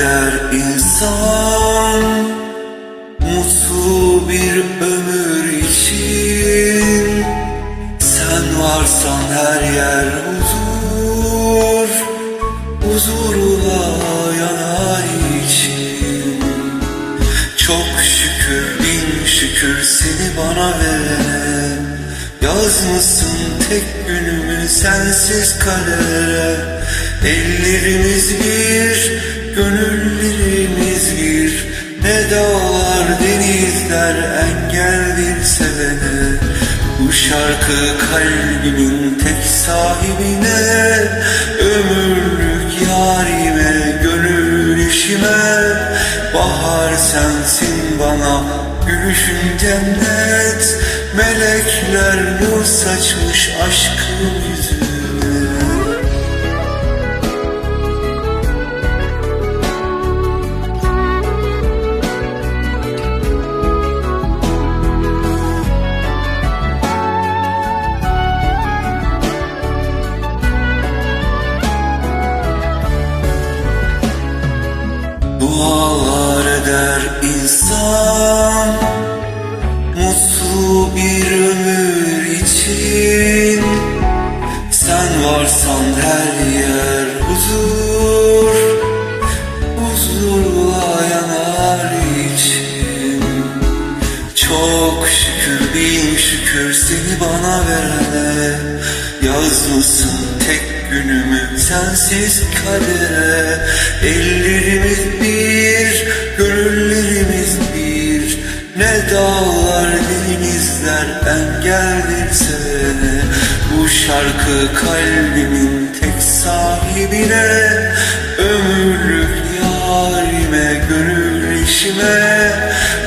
eder insan Mutlu bir ömür için. Sen varsan her yer huzur Huzurla yanar için. Çok şükür bin şükür seni bana verene Yazmışsın tek günümü sensiz kadere Ellerimiz bir, gönüllerimiz bir Ne dağlar denizler engeldir sevene. Bu şarkı kalbimin tek sahibine. Ömürlük yarime, gönül işime Bahar sensin bana, gülüşün cennet. Melekler nur saçmış aşkın yüzüne Sen varsan her yer huzur Huzurla yanar için. Çok şükür bin şükür seni bana verene. Yazmışsın tek günümü sensiz kadere. Ellerimiz bir, gönüllerimiz bir. Ne dağlar denizler engeldir sevene şarkı kalbimin tek sahibine Ömürlük yarime, gönül işime.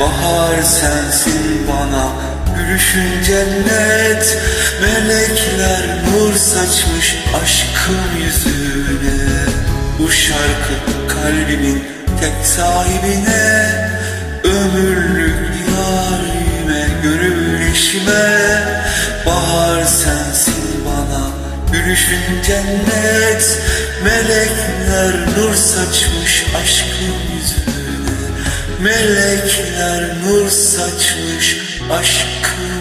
Bahar sensin bana Gülüşün cennet. Melekler nur saçmış aşkın yüzüne. Bu şarkı kalbimin tek sahibine Gülüşün cennet Melekler nur saçmış aşkın yüzüne. Melekler nur saçmış aşkın